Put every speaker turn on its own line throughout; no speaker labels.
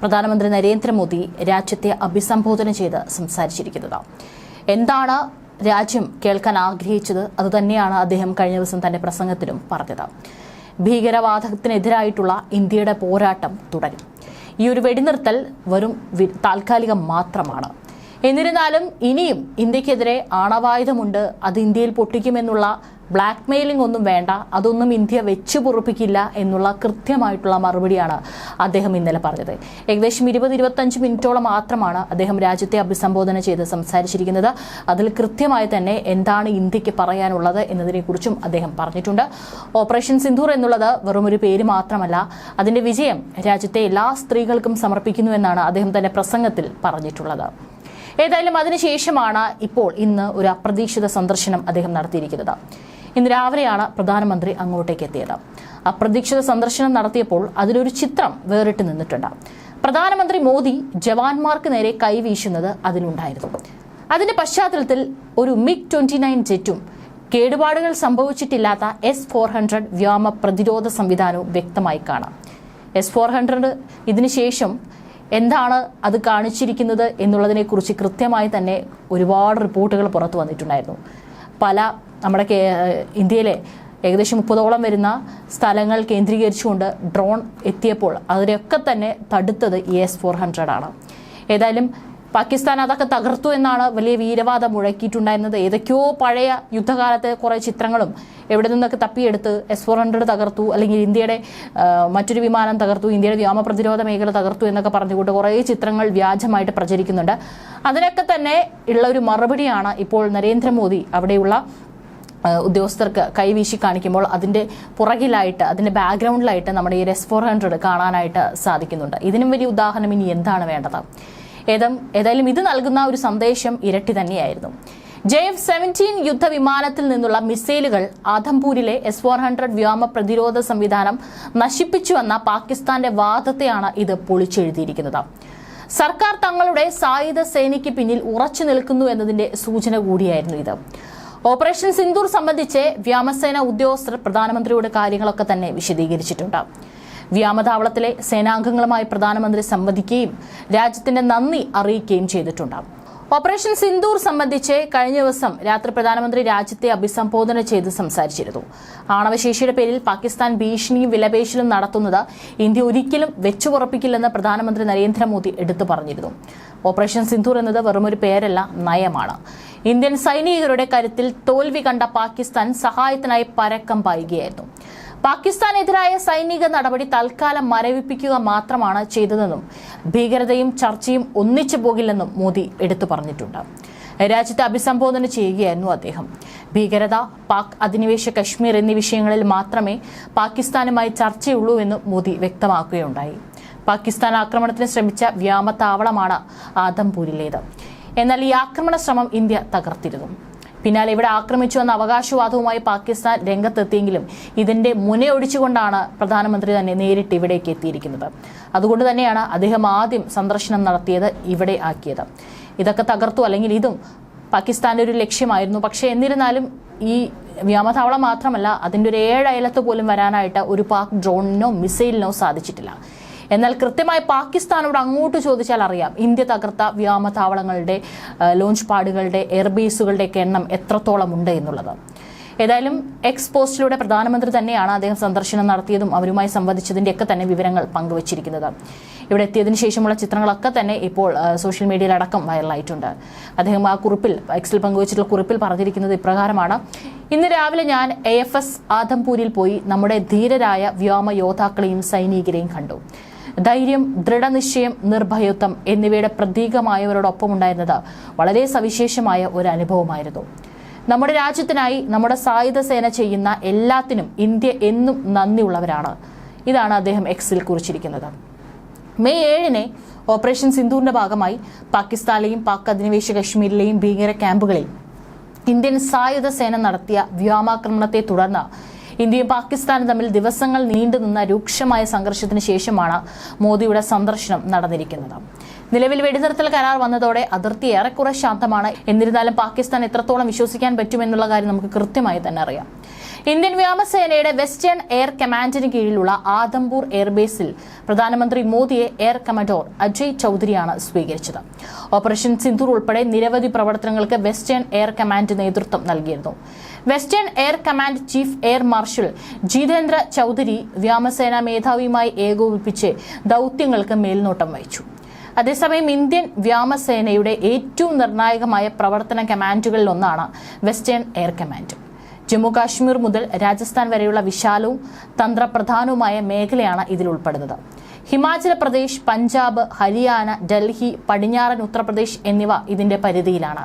പ്രധാനമന്ത്രി നരേന്ദ്രമോദി രാജ്യത്തെ അഭിസംബോധന ചെയ്ത് സംസാരിച്ചിരിക്കുന്നത് എന്താണ് രാജ്യം കേൾക്കാൻ ആഗ്രഹിച്ചത് അതുതന്നെയാണ് അദ്ദേഹം കഴിഞ്ഞ ദിവസം തന്റെ പ്രസംഗത്തിലും പറഞ്ഞത് ഭീകരവാദത്തിനെതിരായിട്ടുള്ള ഇന്ത്യയുടെ പോരാട്ടം തുടരും ഈ ഒരു വെടിനിർത്തൽ വരും താൽക്കാലികം മാത്രമാണ് എന്നിരുന്നാലും ഇനിയും ഇന്ത്യക്കെതിരെ ആണവായുധമുണ്ട് അത് ഇന്ത്യയിൽ പൊട്ടിക്കുമെന്നുള്ള ബ്ലാക്ക് മെയിലിംഗ് ഒന്നും വേണ്ട അതൊന്നും ഇന്ത്യ വെച്ച് പൊറുപ്പിക്കില്ല എന്നുള്ള കൃത്യമായിട്ടുള്ള മറുപടിയാണ് അദ്ദേഹം ഇന്നലെ പറഞ്ഞത് ഏകദേശം ഇരുപത് ഇരുപത്തഞ്ച് മിനിറ്റോളം മാത്രമാണ് അദ്ദേഹം രാജ്യത്തെ അഭിസംബോധന ചെയ്ത് സംസാരിച്ചിരിക്കുന്നത് അതിൽ കൃത്യമായി തന്നെ എന്താണ് ഇന്ത്യക്ക് പറയാനുള്ളത് എന്നതിനെക്കുറിച്ചും അദ്ദേഹം പറഞ്ഞിട്ടുണ്ട് ഓപ്പറേഷൻ സിന്ധൂർ എന്നുള്ളത് വെറുമൊരു പേര് മാത്രമല്ല അതിൻ്റെ വിജയം രാജ്യത്തെ എല്ലാ സ്ത്രീകൾക്കും സമർപ്പിക്കുന്നു എന്നാണ് അദ്ദേഹം തന്നെ പ്രസംഗത്തിൽ പറഞ്ഞിട്ടുള്ളത് ഏതായാലും അതിനുശേഷമാണ് ഇപ്പോൾ ഇന്ന് ഒരു അപ്രതീക്ഷിത സന്ദർശനം അദ്ദേഹം നടത്തിയിരിക്കുന്നത് ഇന്ന് രാവിലെയാണ് പ്രധാനമന്ത്രി അങ്ങോട്ടേക്ക് എത്തിയത് അപ്രതീക്ഷിത സന്ദർശനം നടത്തിയപ്പോൾ അതിലൊരു ചിത്രം വേറിട്ട് നിന്നിട്ടുണ്ട് പ്രധാനമന്ത്രി മോദി ജവാന്മാർക്ക് നേരെ കൈവീശുന്നത് അതിലുണ്ടായിരുന്നു അതിന്റെ പശ്ചാത്തലത്തിൽ ഒരു മിഗ് ട്വന്റി നയൻ ജെറ്റും കേടുപാടുകൾ സംഭവിച്ചിട്ടില്ലാത്ത എസ് ഫോർ ഹൺഡ്രഡ് വ്യോമ പ്രതിരോധ സംവിധാനവും വ്യക്തമായി കാണാം എസ് ഫോർ ഹൺഡ്രഡ് ഇതിനുശേഷം എന്താണ് അത് കാണിച്ചിരിക്കുന്നത് എന്നുള്ളതിനെക്കുറിച്ച് കൃത്യമായി തന്നെ ഒരുപാട് റിപ്പോർട്ടുകൾ പുറത്തു വന്നിട്ടുണ്ടായിരുന്നു പല നമ്മുടെ കേ ഇന്ത്യയിലെ ഏകദേശം മുപ്പതോളം വരുന്ന സ്ഥലങ്ങൾ കേന്ദ്രീകരിച്ചുകൊണ്ട് ഡ്രോൺ എത്തിയപ്പോൾ അതിനെയൊക്കെ തന്നെ തടുത്തത് ഇ എസ് ഫോർ ഹൺഡ്രഡ് ആണ് ഏതായാലും പാകിസ്ഥാൻ അതൊക്കെ തകർത്തു എന്നാണ് വലിയ വീരവാദം മുഴക്കിയിട്ടുണ്ടായിരുന്നത് ഏതൊക്കെയോ പഴയ യുദ്ധകാലത്തെ കുറേ ചിത്രങ്ങളും എവിടെ നിന്നൊക്കെ തപ്പിയെടുത്ത് എസ് ഫോർ ഹൺഡ്രഡ് തകർത്തു അല്ലെങ്കിൽ ഇന്ത്യയുടെ മറ്റൊരു വിമാനം തകർത്തു ഇന്ത്യയുടെ വ്യോമ പ്രതിരോധ മേഖല തകർത്തു എന്നൊക്കെ പറഞ്ഞുകൊണ്ട് കുറേ ചിത്രങ്ങൾ വ്യാജമായിട്ട് പ്രചരിക്കുന്നുണ്ട് അതിനൊക്കെ തന്നെ ഉള്ള ഒരു മറുപടിയാണ് ഇപ്പോൾ നരേന്ദ്രമോദി അവിടെയുള്ള ഉദ്യോഗസ്ഥർക്ക് കൈവീശി കാണിക്കുമ്പോൾ അതിൻ്റെ പുറകിലായിട്ട് അതിൻ്റെ ബാക്ക്ഗ്രൗണ്ടിലായിട്ട് നമ്മുടെ ഈ എസ് ഫോർ ഹൺഡ്രഡ് കാണാനായിട്ട് സാധിക്കുന്നുണ്ട് ഇതിനും വലിയ ഉദാഹരണം ഇനി എന്താണ് വേണ്ടത് ഏതം ഏതായാലും ഇത് നൽകുന്ന ഒരു സന്ദേശം ഇരട്ടി തന്നെയായിരുന്നു ജെ എഫ് സെവൻറ്റീൻ യുദ്ധവിമാനത്തിൽ നിന്നുള്ള മിസൈലുകൾ ആധംപൂരിലെ എസ് ഫോർ ഹൺഡ്രഡ് വ്യോമ പ്രതിരോധ സംവിധാനം നശിപ്പിച്ചുവെന്ന പാകിസ്ഥാന്റെ വാദത്തെയാണ് ഇത് പൊളിച്ചെഴുതിയിരിക്കുന്നത് സർക്കാർ തങ്ങളുടെ സായുധ സേനയ്ക്ക് പിന്നിൽ ഉറച്ചു നിൽക്കുന്നു എന്നതിന്റെ സൂചന കൂടിയായിരുന്നു ഇത് ഓപ്പറേഷൻ സിന്ദൂർ സംബന്ധിച്ച് വ്യോമസേന ഉദ്യോഗസ്ഥർ പ്രധാനമന്ത്രിയുടെ കാര്യങ്ങളൊക്കെ തന്നെ വിശദീകരിച്ചിട്ടുണ്ട് വ്യോമതാവളത്തിലെ സേനാംഗങ്ങളുമായി പ്രധാനമന്ത്രി സംവദിക്കുകയും രാജ്യത്തിന്റെ നന്ദി അറിയിക്കുകയും ചെയ്തിട്ടുണ്ട് ഓപ്പറേഷൻ സിന്ദൂർ സംബന്ധിച്ച് കഴിഞ്ഞ ദിവസം രാത്രി പ്രധാനമന്ത്രി രാജ്യത്തെ അഭിസംബോധന ചെയ്ത് സംസാരിച്ചിരുന്നു ആണവശേഷിയുടെ പേരിൽ പാകിസ്ഥാൻ ഭീഷണിയും വിലപേശലും നടത്തുന്നത് ഇന്ത്യ ഒരിക്കലും വെച്ചുറപ്പിക്കില്ലെന്ന് പ്രധാനമന്ത്രി നരേന്ദ്രമോദി എടുത്തു പറഞ്ഞിരുന്നു ഓപ്പറേഷൻ സിന്ദൂർ എന്നത് വെറുമൊരു പേരല്ല നയമാണ് ഇന്ത്യൻ സൈനികരുടെ കരുത്തിൽ തോൽവി കണ്ട പാകിസ്ഥാൻ സഹായത്തിനായി പരക്കം പായുകയായിരുന്നു പാകിസ്ഥാനെതിരായ സൈനിക നടപടി തൽക്കാലം മരവിപ്പിക്കുക മാത്രമാണ് ചെയ്തതെന്നും ഭീകരതയും ചർച്ചയും ഒന്നിച്ചു പോകില്ലെന്നും മോദി എടുത്തു പറഞ്ഞിട്ടുണ്ട് രാജ്യത്തെ അഭിസംബോധന ചെയ്യുകയായിരുന്നു അദ്ദേഹം ഭീകരത പാക് അധിനിവേശ കശ്മീർ എന്നീ വിഷയങ്ങളിൽ മാത്രമേ പാകിസ്ഥാനുമായി ചർച്ചയുള്ളൂ എന്ന് മോദി വ്യക്തമാക്കുകയുണ്ടായി പാകിസ്ഥാൻ ആക്രമണത്തിന് ശ്രമിച്ച വ്യാമത്താവളമാണ് ആദംപൂരിലേത് എന്നാൽ ഈ ആക്രമണ ശ്രമം ഇന്ത്യ തകർത്തിരുന്നു പിന്നാലെ ഇവിടെ ആക്രമിച്ചു വന്ന അവകാശവാദവുമായി പാകിസ്ഥാൻ രംഗത്തെത്തിയെങ്കിലും ഇതിന്റെ മുനയൊടിച്ചുകൊണ്ടാണ് പ്രധാനമന്ത്രി തന്നെ നേരിട്ട് ഇവിടേക്ക് എത്തിയിരിക്കുന്നത് അതുകൊണ്ട് തന്നെയാണ് അദ്ദേഹം ആദ്യം സന്ദർശനം നടത്തിയത് ഇവിടെ ആക്കിയത് ഇതൊക്കെ തകർത്തു അല്ലെങ്കിൽ ഇതും പാകിസ്ഥാൻ്റെ ഒരു ലക്ഷ്യമായിരുന്നു പക്ഷേ എന്നിരുന്നാലും ഈ വ്യോമതാവളം മാത്രമല്ല അതിൻ്റെ ഒരു ഏഴയലത്ത് പോലും വരാനായിട്ട് ഒരു പാക് ഡ്രോണിനോ മിസൈലിനോ സാധിച്ചിട്ടില്ല എന്നാൽ കൃത്യമായി പാകിസ്ഥാനോട് അങ്ങോട്ട് ചോദിച്ചാൽ അറിയാം ഇന്ത്യ തകർത്ത വ്യോമതാവളങ്ങളുടെ ലോഞ്ച് പാഡുകളുടെ എയർബേസുകളുടെയൊക്കെ എണ്ണം എത്രത്തോളം ഉണ്ട് എന്നുള്ളത് ഏതായാലും എക്സ് പോസ്റ്റിലൂടെ പ്രധാനമന്ത്രി തന്നെയാണ് അദ്ദേഹം സന്ദർശനം നടത്തിയതും അവരുമായി ഒക്കെ തന്നെ വിവരങ്ങൾ പങ്കുവച്ചിരിക്കുന്നത് ഇവിടെ എത്തിയതിന് ശേഷമുള്ള ചിത്രങ്ങളൊക്കെ തന്നെ ഇപ്പോൾ സോഷ്യൽ മീഡിയയിലടക്കം വൈറലായിട്ടുണ്ട് അദ്ദേഹം ആ കുറിപ്പിൽ എക്സിൽ പങ്കുവച്ചിട്ടുള്ള കുറിപ്പിൽ പറഞ്ഞിരിക്കുന്നത് ഇപ്രകാരമാണ് ഇന്ന് രാവിലെ ഞാൻ എ എഫ് എസ് ആദംപൂരിൽ പോയി നമ്മുടെ ധീരരായ വ്യോമ യോദ്ധാക്കളെയും സൈനികരെയും കണ്ടു ധൈര്യം ദൃഢനിശ്ചയം നിർഭയത്വം എന്നിവയുടെ പ്രതീകമായവരോടൊപ്പം ഉണ്ടായിരുന്നത് വളരെ സവിശേഷമായ ഒരു അനുഭവമായിരുന്നു നമ്മുടെ രാജ്യത്തിനായി നമ്മുടെ സായുധ സേന ചെയ്യുന്ന എല്ലാത്തിനും ഇന്ത്യ എന്നും നന്ദിയുള്ളവരാണ് ഇതാണ് അദ്ദേഹം എക്സിൽ കുറിച്ചിരിക്കുന്നത് മെയ് ഏഴിന് ഓപ്പറേഷൻ സിന്ധുവിന്റെ ഭാഗമായി പാകിസ്ഥാനിലെയും പാക് അധിനിവേശ കശ്മീരിലെയും ഭീകര ക്യാമ്പുകളിൽ ഇന്ത്യൻ സായുധ സേന നടത്തിയ വ്യോമാക്രമണത്തെ തുടർന്ന് ഇന്ത്യയും പാകിസ്ഥാനും തമ്മിൽ ദിവസങ്ങൾ നീണ്ടുനിന്ന രൂക്ഷമായ സംഘർഷത്തിന് ശേഷമാണ് മോദിയുടെ സന്ദർശനം നടന്നിരിക്കുന്നത് നിലവിൽ വെടിനിർത്തൽ കരാർ വന്നതോടെ അതിർത്തി ഏറെക്കുറെ ശാന്തമാണ് എന്നിരുന്നാലും പാകിസ്ഥാൻ എത്രത്തോളം വിശ്വസിക്കാൻ പറ്റുമെന്നുള്ള കാര്യം നമുക്ക് കൃത്യമായി തന്നെ അറിയാം ഇന്ത്യൻ വ്യോമസേനയുടെ വെസ്റ്റേൺ എയർ കമാൻഡിന് കീഴിലുള്ള ആദംപൂർ എയർബേസിൽ പ്രധാനമന്ത്രി മോദിയെ എയർ കമഡോർ അജയ് ചൌധരിയാണ് സ്വീകരിച്ചത് ഓപ്പറേഷൻ സിന്ധു ഉൾപ്പെടെ നിരവധി പ്രവർത്തനങ്ങൾക്ക് വെസ്റ്റേൺ എയർ കമാൻഡ് നേതൃത്വം നൽകിയിരുന്നു western air command chief air marshal Jitendra Chaudhary വ്യോമസേനാ മേധാവിയുമായി ഏകോപിപ്പിച്ച് ദൗത്യങ്ങൾക്ക് മേൽനോട്ടം വഹിച്ചു അതേസമയം ഇന്ത്യൻ വ്യോമസേനയുടെ ഏറ്റവും നിർണായകമായ പ്രവർത്തന കമാൻഡുകളിലൊന്നാണ് western air command Jammu Kashmir Kashmir മുതൽ രാജസ്ഥാൻ വരെയുള്ള വിശാലവും തന്ത്രപ്രധാനവുമായ മേഖലയാണ് ഇതിൽ ഉൾപ്പെടുന്നത് ഹിമാചൽ പ്രദേശ് പഞ്ചാബ് ഹരിയാന ഡൽഹി പടിഞ്ഞാറൻ ഉത്തർപ്രദേശ് എന്നിവ ഇതിന്റെ പരിധിയിലാണ്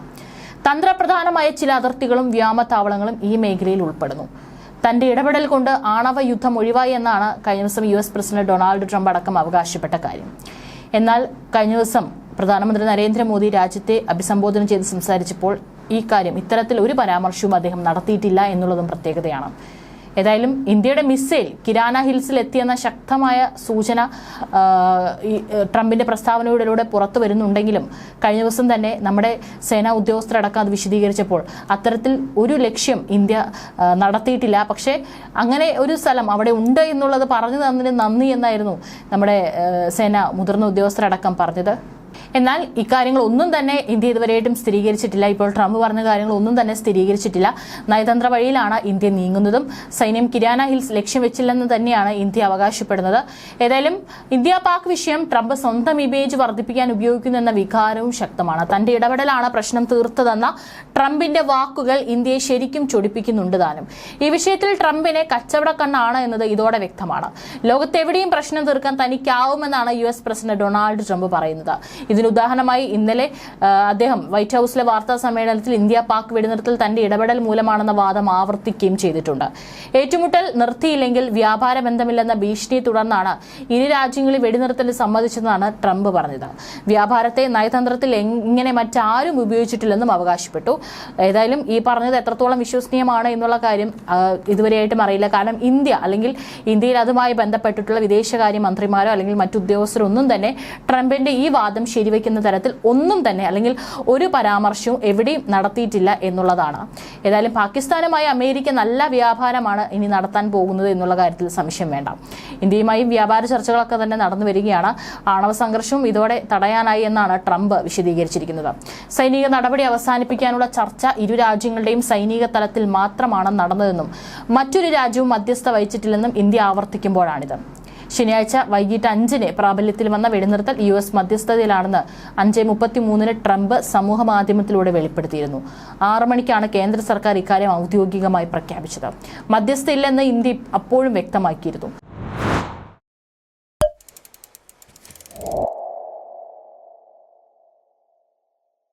തന്ത്രപ്രധാനമായ ചില അതിർത്തികളും വ്യോമത്താവളങ്ങളും ഈ മേഖലയിൽ ഉൾപ്പെടുന്നു തന്റെ ഇടപെടൽ കൊണ്ട് ആണവ യുദ്ധം ഒഴിവായി എന്നാണ് കഴിഞ്ഞ ദിവസം U S president Donald Trump അടക്കം അവകാശപ്പെട്ട കാര്യം എന്നാൽ കഴിഞ്ഞ ദിവസം പ്രധാനമന്ത്രി നരേന്ദ്രമോദി രാജ്യത്തെ അഭിസംബോധന ചെയ്ത് സംസാരിച്ചപ്പോൾ ഈ കാര്യം ഇത്തരത്തിൽ ഒരു പരാമർശവും അദ്ദേഹം നടത്തിയിട്ടില്ല എന്നുള്ളതും പ്രത്യേകതയാണ് ഏതായാലും ഇന്ത്യയുടെ മിസൈൽ കിരാന ഹിൽസിൽ എത്തിയെന്ന ശക്തമായ സൂചന ട്രംപിന്റെ പ്രസ്താവനയോടെ പുറത്തു വരുന്നുണ്ടെങ്കിലും കഴിഞ്ഞ ദിവസം തന്നെ നമ്മുടെ സേനാ ഉദ്യോഗസ്ഥരടക്കം അത് വിശദീകരിച്ചപ്പോൾ അത്തരത്തിൽ ഒരു ലക്ഷ്യം ഇന്ത്യ നടത്തിയിട്ടില്ല പക്ഷേ അങ്ങനെ ഒരു സ്ഥലം അവിടെ ഉണ്ട് എന്നുള്ളത് പറഞ്ഞു തന്നതിന് നന്ദി എന്നായിരുന്നു നമ്മുടെ സേന മുതിർന്ന ഉദ്യോഗസ്ഥരടക്കം പറഞ്ഞത് എന്നാൽ ഇക്കാര്യങ്ങൾ ഒന്നും തന്നെ ഇന്ത്യ ഇതുവരെയായിട്ടും സ്ഥിരീകരിച്ചിട്ടില്ല ഇപ്പോൾ ട്രംപ് പറഞ്ഞ കാര്യങ്ങൾ ഒന്നും തന്നെ സ്ഥിരീകരിച്ചിട്ടില്ല നയതന്ത്ര വഴിയിലാണ് ഇന്ത്യ നീങ്ങുന്നതും സൈന്യം കിരാന ഹിൽസ് ലക്ഷ്യം വെച്ചില്ലെന്ന് തന്നെയാണ് ഇന്ത്യ അവകാശപ്പെടുന്നത് ഏതായാലും ഇന്ത്യ പാക് വിഷയം ട്രംപ് സ്വന്തം ഇമേജ് വർദ്ധിപ്പിക്കാൻ ഉപയോഗിക്കുന്നു എന്ന വികാരവും ശക്തമാണ് തന്റെ ഇടപെടലാണ് പ്രശ്നം തീർത്തതെന്ന ട്രംപിന്റെ വാക്കുകൾ ഇന്ത്യയെ ശരിക്കും ചൊടിപ്പിക്കുന്നുണ്ട് താനും ഈ വിഷയത്തിൽ ട്രംപിനെ കച്ചവടക്കണ്ണാണ് എന്നത് ഇതോടെ വ്യക്തമാണ് ലോകത്തെവിടെയും പ്രശ്നം തീർക്കാൻ തനിക്കാവുമെന്നാണ് U S president Donald Trump പറയുന്നത് ഇതിന് ഉദാഹരണമായി ഇന്നലെ അദ്ദേഹം വൈറ്റ് ഹൌസിലെ വാർത്താ സമ്മേളനത്തിൽ ഇന്ത്യ പാക് വെടിനിർത്തൽ തന്റെ ഇടപെടൽ മൂലമാണെന്ന വാദം ആവർത്തിക്കുകയും ചെയ്തിട്ടുണ്ട് ഏറ്റുമുട്ടൽ നിർത്തിയില്ലെങ്കിൽ വ്യാപാര ബന്ധമില്ലെന്ന ഭീഷണിയെ തുടർന്നാണ് ഇരു രാജ്യങ്ങളിൽ വെടിനിർത്തൽ സമ്മതിച്ചതെന്നാണ് ട്രംപ് പറഞ്ഞത് വ്യാപാരത്തെ നയതന്ത്രത്തിൽ എങ്ങനെ മറ്റാരും ഉപയോഗിച്ചിട്ടില്ലെന്നും അവകാശപ്പെട്ടു ഏതായാലും ഈ പറഞ്ഞത് എത്രത്തോളം വിശ്വസനീയമാണ് എന്നുള്ള കാര്യം ഇതുവരെയായിട്ടും അറിയില്ല കാരണം ഇന്ത്യ അല്ലെങ്കിൽ ഇന്ത്യയിൽ അതുമായി ബന്ധപ്പെട്ടിട്ടുള്ള വിദേശകാര്യ മന്ത്രിമാരോ അല്ലെങ്കിൽ മറ്റു ഉദ്യോഗസ്ഥരോ ഒന്നും തന്നെ ട്രംപിന്റെ ഈ വാദം ശരിവയ്ക്കുന്ന തരത്തിൽ ഒന്നും തന്നെ അല്ലെങ്കിൽ ഒരു പരാമർശവും എവിടെയും നടത്തിയിട്ടില്ല എന്നുള്ളതാണ് ഏതായാലും പാകിസ്ഥാനുമായി അമേരിക്ക നല്ല വ്യാപാരമാണ് ഇനി നടത്താൻ പോകുന്നത് എന്നുള്ള കാര്യത്തിൽ സംശയം വേണ്ട ഇന്ത്യയുമായും വ്യാപാര ചർച്ചകളൊക്കെ തന്നെ നടന്നു വരികയാണ് ആണവ സംഘർഷവും ഇതോടെ തടയാനായി എന്നാണ് ട്രംപ് വിശദീകരിച്ചിരിക്കുന്നത് സൈനിക നടപടി അവസാനിപ്പിക്കാനുള്ള ചർച്ച ഇരു രാജ്യങ്ങളുടെയും സൈനിക തലത്തിൽ മാത്രമാണ് നടന്നതെന്നും മറ്റൊരു രാജ്യവും മധ്യസ്ഥ വഹിച്ചിട്ടില്ലെന്നും ഇന്ത്യ ആവർത്തിക്കുമ്പോഴാണിത് ശനിയാഴ്ച വൈകിട്ട് അഞ്ചിന് പ്രാബല്യത്തിൽ വന്ന വെടിനിർത്തൽ യു എസ് മധ്യസ്ഥതയിലാണെന്ന് അഞ്ച് മുപ്പത്തിമൂന്നിന് ട്രംപ് മാധ്യമത്തിലൂടെ വെളിപ്പെടുത്തിയിരുന്നു ആറു മണിക്കാണ് കേന്ദ്ര സർക്കാർ ഇക്കാര്യം ഔദ്യോഗികമായി പ്രഖ്യാപിച്ചത് മധ്യസ്ഥയില്ലെന്ന് ഇന്ത്യ അപ്പോഴും വ്യക്തമാക്കിയിരുന്നു